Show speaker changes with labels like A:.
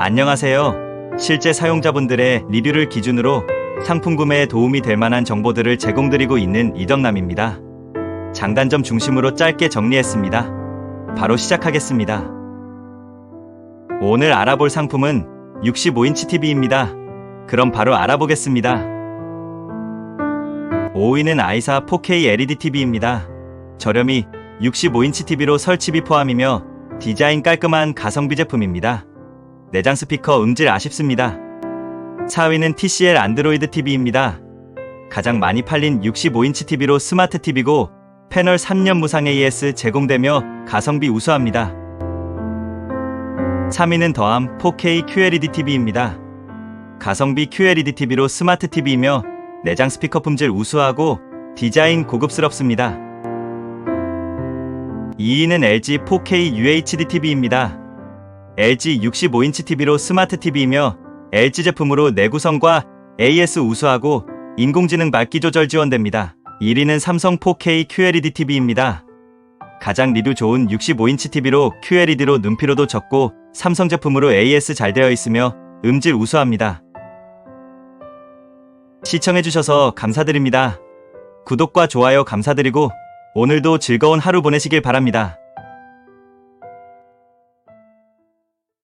A: 안녕하세요. 실제 사용자분들의 리뷰를 기준으로 상품 구매에 도움이 될 만한 정보들을 제공드리고 있는 이덕남입니다. 장단점 중심으로 짧게 정리했습니다. 바로 시작하겠습니다. 오늘 알아볼 상품은 65인치 TV입니다. 그럼 바로 알아보겠습니다. 5위는 아이사 4K LED TV입니다. 저렴이 65인치 TV로 설치비 포함이며 디자인 깔끔한 가성비 제품입니다. 내장 스피커 음질 아쉽습니다. 4위는 TCL 안드로이드 TV입니다. 가장 많이 팔린 65인치 TV로 스마트 TV고 패널 3년 무상 AS 제공되며 가성비 우수합니다. 3위는 더함 4K QLED TV입니다. 가성비 QLED TV로 스마트 TV이며 내장 스피커 품질 우수하고 디자인 고급스럽습니다. 2위는 LG 4K UHD TV입니다. LG 65인치 TV로 스마트 TV이며 LG 제품으로 내구성과 AS 우수하고 인공지능 밝기 조절 지원됩니다. 1위는 삼성 4K QLED TV입니다. 가장 리뷰 좋은 65인치 TV로 QLED로 눈피로도 적고 삼성 제품으로 AS 잘 되어 있으며 음질 우수합니다. 시청해주셔서 감사드립니다. 구독과 좋아요 감사드리고 오늘도 즐거운 하루 보내시길 바랍니다.